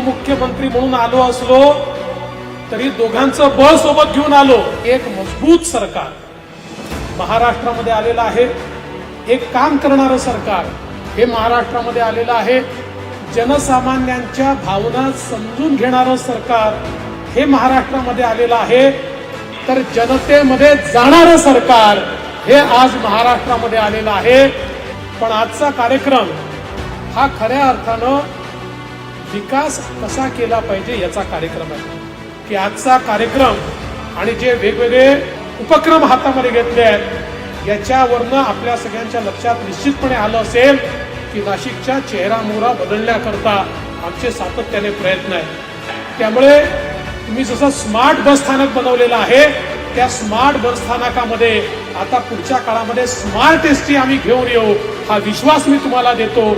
मुख्यमंत्री म्हणून आलो असलो तरी दोघांचं बळ सोबत घेऊन आलो. एक मजबूत सरकार. महाराष्ट्रामध्ये आलेलं आहे. एक काम करणारं सरकार. हे महाराष्ट्रामध्ये आलेलं आहे. जनसामान्यांच्या भावना समजून घेणारं सरकार हे महाराष्ट्रामध्ये आलेलं आहे. तर जनतेमध्ये जाणारं सरकार हे आज महाराष्ट्रामध्ये आलेलं आहे. पण आजचा कार्यक्रम हा खऱ्या अर्थानं विकास कसा केला पाहिजे याचा कार्यक्रम आहे. की आजचा कार्यक्रम आणि जे वेगवेगळे उपक्रम हातामध्ये घेतले आहेत याच्यावरनं आपल्या सगळ्यांच्या लक्षात निश्चितपणे आलं असेल की नाशिकच्या चेहरा मोहरा बदलण्याकरता आमचे सातत्याने प्रयत्न आहेत. त्यामुळे तुम्ही जसं स्मार्ट बस स्थानक बनवलेलं आहे त्या स्मार्ट बस स्थानकामध्ये आता पुढच्या काळामध्ये स्मार्ट एस टी आम्ही घेऊन येऊ हा विश्वास मी तुम्हाला देतो.